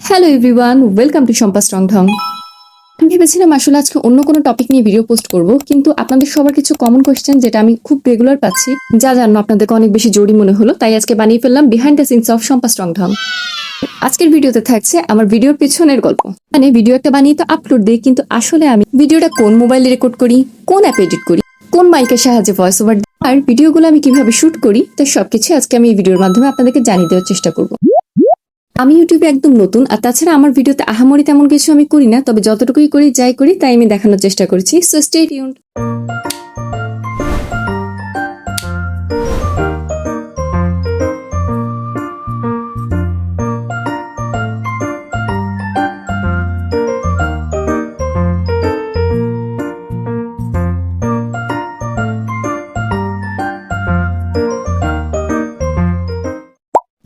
Hello everyone welcome to Sampa strong Dhong আমি ভেবেছিলাম আসলে আজকে অন্য কোনো টপিক নিয়ে ভিডিও পোস্ট করব, কিন্তু আপনাদের সবার কিছু কমন কোয়েশ্চেন যেটা আমি খুব রেগুলার পাচ্ছি, যা জানো আপনাদেরকে অনেক বেশি জরুরি মনে হলো, তাই আজকে বানিয়ে ফেললাম behind the scenes of Sampa strong Dhong আজকের ভিডিওতে থাকছে আমার ভিডিওর পিছনের গল্প। মানে ভিডিও একটা বানিয়ে তো আপলোড দিই, কিন্তু আসলে আমি ভিডিওটা কোন মোবাইলে রেকর্ড করি, কোন অ্যাপ এডিট করি, কোন মাইকের সাহায্যে ভয়েস ওভার আর ভিডিওগুলো আমি কীভাবে শুট করি তাই সবকিছু আজকে আমি এই ভিডিওর মাধ্যমে আপনাদেরকে জানিয়ে দেওয়ার চেষ্টা করব। আমি ইউটিউবে একদম নতুন, আর তাছাড়া আমার ভিডিওতে আহামরি তেমন কিছু আমি করি না, তবে যতটুকুই করি, যাই করি, তাই আমি দেখানোর চেষ্টা করছি। সো স্টে টিউনড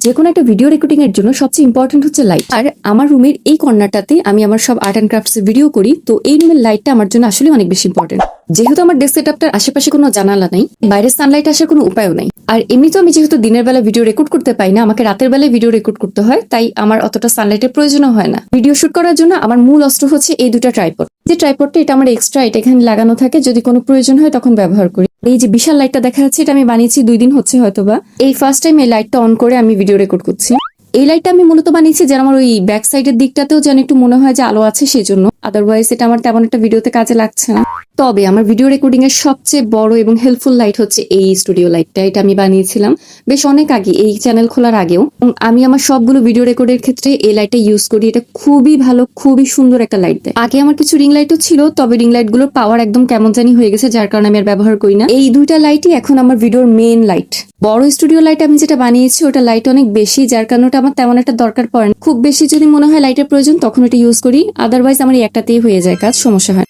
যে কোনো একটা ভিডিও রেকর্ডিং এর জন্য সবচেয়ে ইম্পর্টেন্ট হচ্ছে লাইট আর আমার রুমের এই কর্নারটাতে আমি আমার সব আর্ট অ্যান্ড ক্রাফটস ভিডিও করি, তো এই রুমের লাইটটা আমার জন্য আসলে অনেক বেশি ইম্পর্টেন্ট যেহেতু আমার ডেস্ক সেটআপটার আশেপাশে কোনো জানালা নাই, বাইরে সানলাইট আসার কোনো উপায়ও নাই। আর এমনিতেও আমি যেহেতু দিনের বেলা ভিডিও রেকর্ড করতে পাই না, আমাকে রাতের বেলায় ভিডিও রেকর্ড করতে হয়, তাই আমার অতটা সানলাইটের প্রয়োজনও হয় না। ভিডিও শুট করার জন্য আমার মূল অস্ত্র হচ্ছে এই দুটো ট্রাইপড যে ট্রাইপডটা এটা আমার এক্সট্রা এটা এখানে লাগানো থাকে, যদি কোনো প্রয়োজন হয় তখন ব্যবহার করি। এই যে বিশাল লাইটটা দেখা যাচ্ছে, এটা আমি বানিয়েছি দুই দিন হচ্ছে হয়তোবা। এই ফার্স্ট টাইম এই লাইটটা অন করে আমি ভিডিও রেকর্ড করছি। এই লাইটটা আমি মূলত বানিয়েছি যেন আমার ওই ব্যাক সাইডের দিকটাতেও যেন একটু মনে হয় যে আলো আছে সেই জন্য আদারওয়াইজ এটা আমার তেমন একটা ভিডিওতে কাজে লাগছে না। তবে আমার ভিডিও রেকর্ডিং এর সবচেয়ে বড় এবং হেল্পফুল লাইট হচ্ছে এই স্টুডিও লাইটটা এটা আমি বানিয়েছিলাম বেশ অনেক আগে, এই চ্যানেল খোলার আগেও। আমি আমার সবগুলো ভিডিও রেকর্ডের ক্ষেত্রে এই লাইটটা ইউজ করি। এটা খুবই ভালো, খুবই সুন্দর একটা লাইট দেয়। আগে আমার কিছু রিং লাইটও ছিল, তবে রিং লাইটগুলোর পাওয়ার একদম কেমন জানি হয়ে গেছে, যার কারণে আমি আর ব্যবহার করি না। এই দুইটা লাইটই এখন আমার ভিডিওর মেন লাইট বড় স্টুডিও লাইট আমি যেটা বানিয়েছি, ওটা লাইট অনেক বেশি, যার কারণে আমার তেমন একটা দরকার পড়ে না খুব বেশি যদি মনে হয় লাইটের প্রয়োজন, তখন এটা ইউজ করি আদারওয়াইজ আমার একটাতেই হয়ে যায় কাজ, সমস্যা হয়।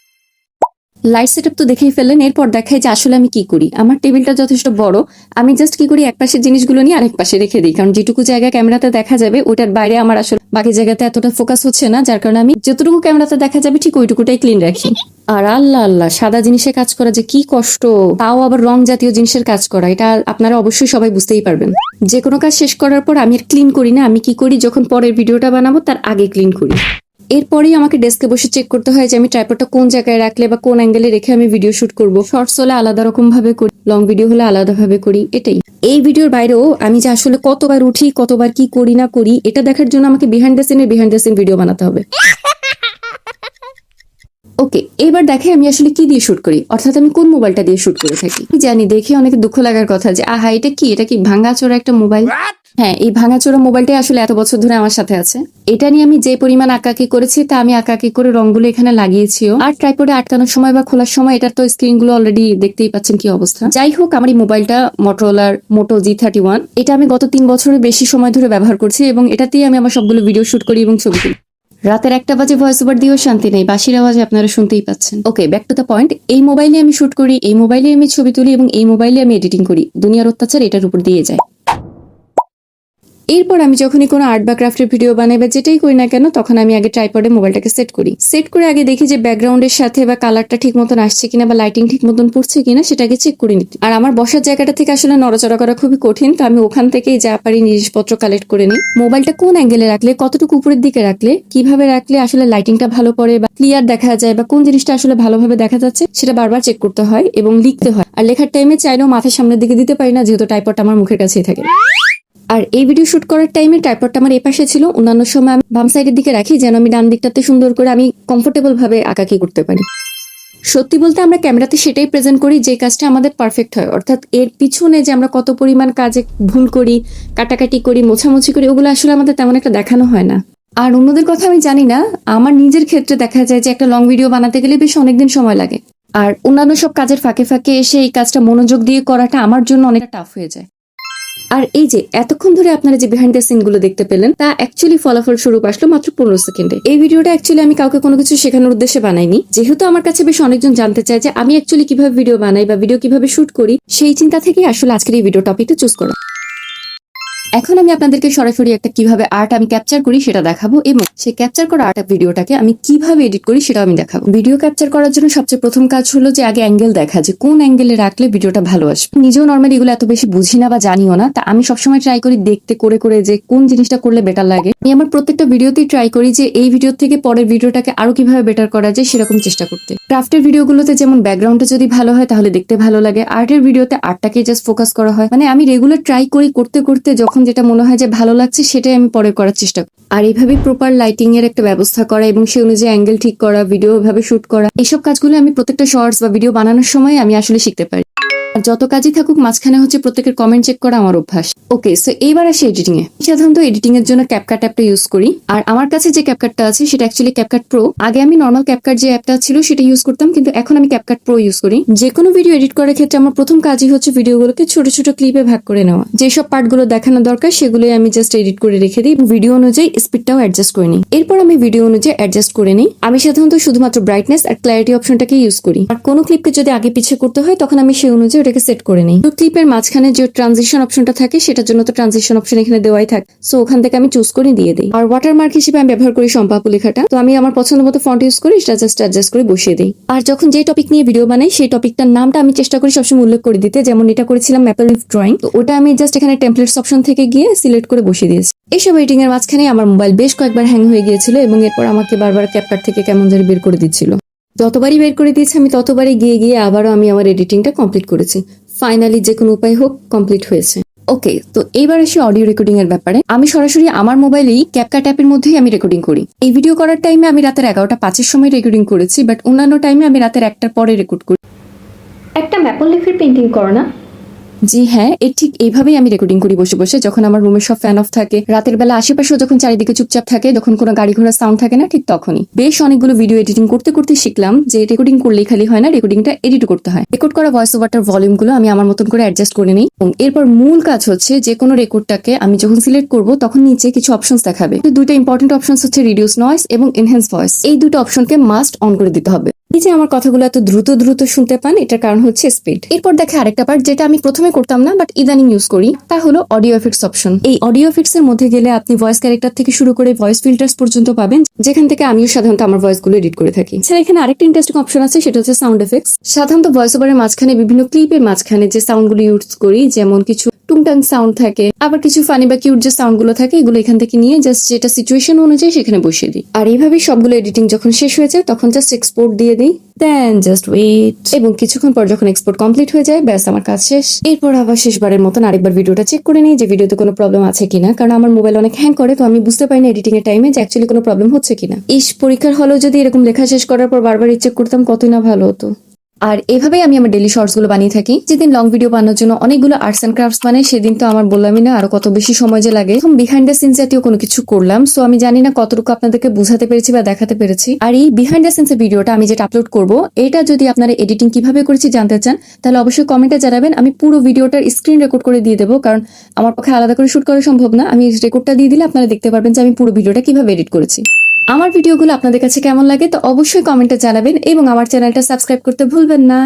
লাইট সেটআপ তো দেখেই ফেললেন, এরপর দেখাই যে আসলে আমি কি করি। আমার টেবিলটা যথেষ্ট বড়, আমি জাস্ট কি করি এক পাশের জিনিসগুলো নিয়ে আরেক পাশে রেখে দিই। কারণ যেটুকু জায়গা ক্যামেরাতে দেখা যাবে, ওটার বাইরে আমার আসলে বাকি জায়গাতে এতটা ফোকাস হচ্ছে না, যার কারণে আমি যতটুকু ক্যামেরাতে দেখা যাবে, ঠিক ওইটুকুটাই ক্লিন রাখি। আর আল্লাহ আল্লাহ, সাদা জিনিসে কাজ করা যে কি কষ্ট, তাও আবার রং জাতীয় জিনিসের কাজ করা, এটা আপনারা অবশ্যই সবাই বুঝতেই পারবেন। যে কোনো কাজ শেষ করার পর আমি আর ক্লিন করি না, আমি কি করি, যখন পরের ভিডিওটা বানাবো, তার আগে ক্লিন করি। এরপরেই আমাকে ডেস্কে বসে চেক করতে হয় যে আমি ট্রাইপডটা কোন জায়গায় রাখলে বা কোন অ্যাঙ্গেলে রেখে আমি ভিডিও শুট করব। শর্টস হলে আলাদা রকম ভাবে করি লং ভিডিও হলে আলাদা ভাবে করি, এটাই। এই ভিডিওর বাইরেও আমি যে আসলে কতবার উঠি, কতবার কি করি, না করি, এটা দেখার জন্য আমাকে বিহাইন্ড দ্য সিনের বিহাইন্ড দ্য সিন ভিডিও বানাতে হবে। ওকে এবার দেখে আমি আসলে কি দিয়ে শুট করি। অর্থাৎ আমি কোন মোবাইলটা দিয়ে শুট করে থাকি। জানি দেখে অনেক দুঃখ লাগার কথা যে আহা এটা কি? এটা কি ভাঙাচোরা একটা মোবাইল হ্যাঁ এই ভাঙাচোরা মোবাইলটাই আসলে এত বছর ধরে আমার সাথে আছে। এটা নিয়ে আমি যে পরিমাণ আঁকাকি করেছি তা আমি আঁকাকি করে রংগুলো এখানে লাগিয়েছিও। আর ট্রাইপোডে আটকানোর সময় বা খোলার সময় এটার তো স্ক্রিনগুলো অলরেডি দেখতেই পাচ্ছেন কি অবস্থা। যাই হোক আমার এই মোবাইলটা মোটরোলার মোটো জি থার্টি ওয়ান এটা আমি গত তিন বছরের বেশি সময় ধরে ব্যবহার করছি এবং এটাতেই আমি আমার সবগুলো ভিডিও শুট করি এবং ছবি তুলি। রাতের একটা বাজে ভয়েস ওভার দিয়েও শান্তি নেই। বাসির আওয়াজে আপনারা শুনতেই পাচ্ছেন। Okay back to the point এই মোবাইলে আমি শুট করি, এই মোবাইলে আমি ছবি তুলি এবং এই মোবাইলে আমি এডিটিং করি। দুনিয়ার অত্যাচার এটার উপর দিয়ে যায়। এরপর আমি যখনই কোনো আর্ট বা ক্রাফটের ভিডিও বানাই বা যেটাই করি না কেন, তখন আমি আগে ট্রাইপডে মোবাইলটাকে সেট করি। সেট করে আগে দেখি যে ব্যাকগ্রাউন্ডের সাথে বা কালারটা ঠিক মতন আসছে কিনা বা লাইটিং ঠিক মতন পড়ছে কিনা সেটাকে চেক করে নিতে। আর আমার বসার জায়গাটা থেকে আসলে নড়াচড়া করা খুবই কঠিন, তো আমি ওখান থেকেই যা পারি জিনিসপত্র কালেক্ট করে নিই। মোবাইলটা কোন অ্যাঙ্গেলে রাখলে, কতটুকু উপরের দিকে রাখলে, কীভাবে রাখলে আসলে লাইটিংটা ভালো পড়ে বা ক্লিয়ার দেখা যায় বা কোন জিনিসটা আসলে ভালোভাবে দেখা যাচ্ছে, সেটা বারবার চেক করতে হয় এবং লিখতে হয়। আর লেখার টাইমে চাইলেও মাথার সামনের দিকে দিতে পারি না, যেহেতু টাইপটা আমার মুখের কাছেই থাকে। আর এই ভিডিও শুট করার টাইমে ট্রাইপডটা আমার এই পাশে ছিল। অন্যান্য সময় আমি বাম সাইডের দিকে রাখি, যেন আমি ডান দিকটাতে সুন্দর করে আমি কমফোর্টেবল ভাবে আঁকাকি করতে পারি। সত্যি বলতে আমরা ক্যামেরাতে সেটাই প্রেজেন্ট করি যে কাজটা আমাদের পারফেক্ট হয়। অর্থাৎ এর পিছনে যে আমরা কত পরিমাণ কাজে ভুল করি, কাটাকাটি করি, মোছামুছি করি, ওগুলো আসলে আমাদের তেমন একটা দেখানো হয় না। আর অন্যদের কথা আমি জানি না, আমার নিজের ক্ষেত্রে দেখা যায় যে একটা লং ভিডিও বানাতে গেলে বেশ অনেকদিন সময় লাগে। আর অন্যান্য সব কাজের ফাঁকে ফাঁকে এসে এই কাজটা মনোযোগ দিয়ে করাটা আমার জন্য অনেকটা টাফ হয়ে যায়। আর এই যে, এতক্ষণ ধরে আপনারা যে বিহাইন্ড দ্য সিনগুলো দেখতে পেলেন, তা অ্যাকচুয়ালি ফলাফল স্বরূপ আসলো মাত্র পনেরো সেকেন্ডে। এই ভিডিওটা অ্যাকচুয়ালি আমি কাউকে কোনো কিছু শেখানোর উদ্দেশ্যে বানাইনি। যেহেতু আমার কাছে বেশ অনেকজন জানতে চায় যে আমি অ্যাকচুয়ালি কীভাবে ভিডিও বানাই বা ভিডিও কীভাবে শুট করি, সেই চিন্তা থেকেই আসলে আজকের এই ভিডিও টপিকটা চুজ করা। এখন আমি আপনাদেরকে সরাসরি একটা কীভাবে আর্ট আমি ক্যাপচার করি সেটা দেখাবো এবং সেই ক্যাপচার করা আর্ট ভিডিওটাকে আমি কীভাবে এডিট করি সেটা আমি দেখাবো। ভিডিও ক্যাপচার করার জন্য সবচেয়ে প্রথম কাজ হলো যে আগে অ্যাঙ্গেল দেখা যে কোন অ্যাঙ্গেলে রাখলে ভিডিওটা ভালো আসবে। নিজেও নর্মালি এগুলো এত বেশি বুঝি না বা জানিও না, তা আমি সবসময় ট্রাই করি দেখতে, করে করে যে কোন জিনিসটা করলে বেটার লাগে। আমি আমার প্রত্যেকটা ভিডিওতেই ট্রাই করি যে এই ভিডিও থেকে পরের ভিডিওটাকে আরও কীভাবে বেটার করা যায় সেরকম চেষ্টা করতে। ক্রাফটের ভিডিওগুলোতে যেমন ব্যাকগ্রাউন্ডটা যদি ভালো হয় তাহলে দেখতে ভালো লাগে। আর্টের ভিডিওতে আর্টটাকে জাস্ট ফোকাস করা হয়। মানে আমি রেগুলার ট্রাই করি করতে করতে যখন যেটা মনে হয় যে ভালো লাগছে, সেটাই আমি পরে করার চেষ্টা করি। আর এইভাবে প্রপার লাইটিং এর একটা ব্যবস্থা করা এবং সেই অনুযায়ী অ্যাঙ্গেল ঠিক করা ভিডিও ভাবে শুট করা, এইসব কাজগুলো আমি প্রত্যেকটা শর্টস বা ভিডিও বানানোর সময় আমি আসলে শিখতে পারি। আর যত কাজই থাকুক, মাঝখানে হচ্ছে প্রত্যেকের কমেন্ট চেক করা আমার অভ্যাস। ওকে সো এইবার আসি এডিটিং এ। সাধারণত এডিটিং এর জন্য ক্যাপকাট অ্যাপটা ইউজ করি। আর আমার কাছে যে ক্যাপকাটটা আছে, সেটা অ্যাকচুয়ালি ক্যাপকাট প্রো আগে আমি নর্মাল ক্যাপকাট যে অ্যাপটা ছিল, সেটা ইউজ করতাম, কিন্তু এখন আমি ক্যাপকাট প্রো ইউজ করি। যে কোনো ভিডিও এডিট করার ক্ষেত্রে আমার প্রথম কাজই হচ্ছে ভিডিওগুলোকে ছোট ছোট ক্লিপে ভাগ করে নেওয়া। যেসব পার্টগুলো দেখানো দরকার, সেগুলোই আমি জাস্ট এডিট করে রেখে দিই। ভিডিও অনুযায়ী স্পিডটাও অ্যাডজাস্ট করে নিই। এরপর আমি ভিডিও অনুযায়ী অ্যাডজাস্ট করে নিই। আমি সাধারণত শুধুমাত্র ব্রাইটনেস আর ক্ল্যারিটি অপশনটাকে ইউজ করি। আর কোনো ক্লিপকে যদি আগে পিছিয়ে করতে হয়, তখন আমি সেই অনুযায়ী ওটাকে সেট করে নিই। তো ক্লিপের মাঝখানে যে ট্রানজিশন অপশনটা থাকে, সেটার জন্য তো ট্রানজিশন অপশন এখানে দেওয়াই থাকে। সো ওখান থেকে আমি চুজ করে দিয়ে দিই। আর ওয়াটারমার্ক হিসেবে আমি ব্যবহার করি সম্পাপু লেখাটা। তো আমি আমার পছন্দ মতো ফন্ট ইউজ করি সেটা জাস্ট অ্যাডজাস্ট করে বসিয়ে দিই। আর যখন যে টপিক নিয়ে ভিডিও বানাই, সেই টপিকটার নামটা আমি চেষ্টা করি সবসময় উল্লেখ করে দিতে। যেমন এটা করেছিলাম ম্যাপেল ড্রয়িং তো ওটা আমি জাস্ট এখানে টেমপ্লেটস অপশন থেকে গিয়ে সিলেক্ট করে বসিয়ে দিয়েছি। এইসব এডিটিং এর মাঝখানে আমার মোবাইল বেশ কয়েকবার হ্যাং হয়ে গিয়েছিল এবং এরপর আমাকে বারবার ক্যাপকাট থেকে কেমন জানি বের করে দিচ্ছিল। যতবারই বের করে দিয়েছি, আমি ততবারই গিয়ে গিয়ে আবারও আমি আমার এডিটিংটা কমপ্লিট করেছি। ফাইনালি যে কোনো উপায় হোক কমপ্লিট হয়েছে। ওকে তো এইবার আসি অডিও রেকর্ডিং এর ব্যাপারে। আমি সরাসরি আমার মোবাইলেই ক্যাপকাট অ্যাপের মধ্যেই আমি রেকর্ডিং করি। এই ভিডিও করার টাইমে আমি রাতের এগারোটা পাঁচের সময় রেকর্ডিং করেছি বাট অন্যান্য টাইমে আমি রাতের একটার পরে রেকর্ড করি। একটা ম্যাপল লিফের পেন্টিং করো না। জি হ্যাঁ এর ঠিক এইভাবেই আমি রেকর্ডিং করি বসে বসে। যখন আমার রুমের সব ফ্যান অফ থাকে, রাতের বেলা আশেপাশেও যখন চারিদিকে চুপচাপ থাকে, যখন কোনো গাড়ি ঘোড়ার সাউন্ড থাকে না, ঠিক তখনই। বেশ অনেকগুলো ভিডিও এডিটিং করতে করতে শিখলাম যে রেকর্ডিং করলেই খালি হয় না রেকর্ডিংটা এডিট করতে হয়। রেকর্ড করা ভয়েস ওভারটার ভলিউমগুলো আমি আমার মতন করে অ্যাডজাস্ট করে নিই। এবং এরপর মূল কাজ হচ্ছে যে কোনো রেকর্ডটাকে আমি যখন সিলেক্ট করব, তখন নিচে কিছু অপশনস দেখাবে। দুইটা ইম্পর্টেন্ট অপশনস হচ্ছে রিডিউস নয়েস এবং এনহ্যান্স ভয়েস এই দুটো অপশনকে মাস্ট অন করে দিতে হবে। এই যে আমার কথাগুলো এত দ্রুত দ্রুত শুনতে পান, এটার কারণ হচ্ছে স্পিড এরপর দেখে আরেকটা পার্ট যেটা আমি প্রথমে করতাম না বাট ইদানিং ইউজ করি, তা হলো অডিও এফেক্টস অপশন এই অডিও এফেক্টস এর মধ্যে গেলে আপনি ভয়েস ক্যারেক্টার থেকে শুরু করে ভয়েস ফিল্টার্স পর্যন্ত পাবেন, যেখান থেকে আমিও সাধারণত আমার ভয়েসগুলো এডিট করে থাকি। এছাড়া এখানে আরেকটা ইন্টারেস্টিং অপশন আছে, সেটা হচ্ছে সাউন্ড এফেক্টস সাধারণত ভয়েস ওভারের মাঝখানে বিভিন্ন ক্লিপের মাঝখানে যে সাউন্ডগুলো ইউজ করি, যেমন কিছু টুংটাং সাউন্ড থাকে, আবার কিছু ফানি বা কিউট যে সাউন্ডগুলো থাকে, এগুলো এখান থেকে নিয়ে জাস্ট যেটা সিচুয়েশন অনুযায়ী সেখানে বসিয়ে দিই। আর এইভাবেই সবগুলো এডিটিং যখন শেষ হয়ে যায়, তখন জাস্ট এক্সপোর্ট দিয়ে দিই। দেন জাস্ট ওয়েট এবং কিছুক্ষণ পর যখন এক্সপোর্ট কমপ্লিট হয়ে যায়, ব্যাস, আমার কাজ শেষ। এরপর আবার শেষবারের মতন আরেকবার ভিডিওটা চেক করে নিই যে ভিডিওতে কোনো প্রবলেম আছে কিনা, কারণ আমার মোবাইল অনেক হ্যাং করে, তো আমি বুঝতে পারি না এডিটিং এর টাইমে যে অ্যাকচুয়ালি কোনো প্রবলেম হচ্ছে কিনা। ইস, পরীক্ষার হলেও যদি এরকম লেখা শেষ করার পর বারবার চেক করতাম, কতই না ভালো হতো। আর এভাবেই আমি আমার ডেলি শর্টসগুলো বানিয়ে থাকি। যেদিন লং ভিডিও বানানোর জন্য অনেকগুলো আর্টস অ্যান্ড ক্রাফটস বানাই, সেদিন তো আমার বললামই না, আরও কত বেশি সময় যে লাগে। এখন বিহাইন্ড দ্য সিনস জাতীয় কোনো কিছু করলাম সো আমি জানি না কতটুকু আপনাদেরকে বুঝাতে পেরেছি বা দেখাতে পেরেছি। আর এই বিহাইন্ড দ্য সিনস ভিডিওটা আমি যেটা আপলোড করব, এটা যদি আপনারা এডিটিং কীভাবে করেছি জানতে চান, তাহলে অবশ্যই কমেন্টে জানাবেন। আমি পুরো ভিডিওটার স্ক্রিন রেকর্ড করে দিয়ে দেবো, কারণ আমার পক্ষে আলাদা করে শুট করা সম্ভব না। আমি রেকর্ডটা দিয়ে দিলে আপনারা দেখতে পারবেন যে আমি পুরো ভিডিওটা কীভাবে এডিট করেছি। আমার ভিডিওগুলো আপনাদের কাছে কেমন লাগে তো অবশ্যই কমেন্টে জানাবেন এবং আমার চ্যানেলটা সাবস্ক্রাইব করতে ভুলবেন না।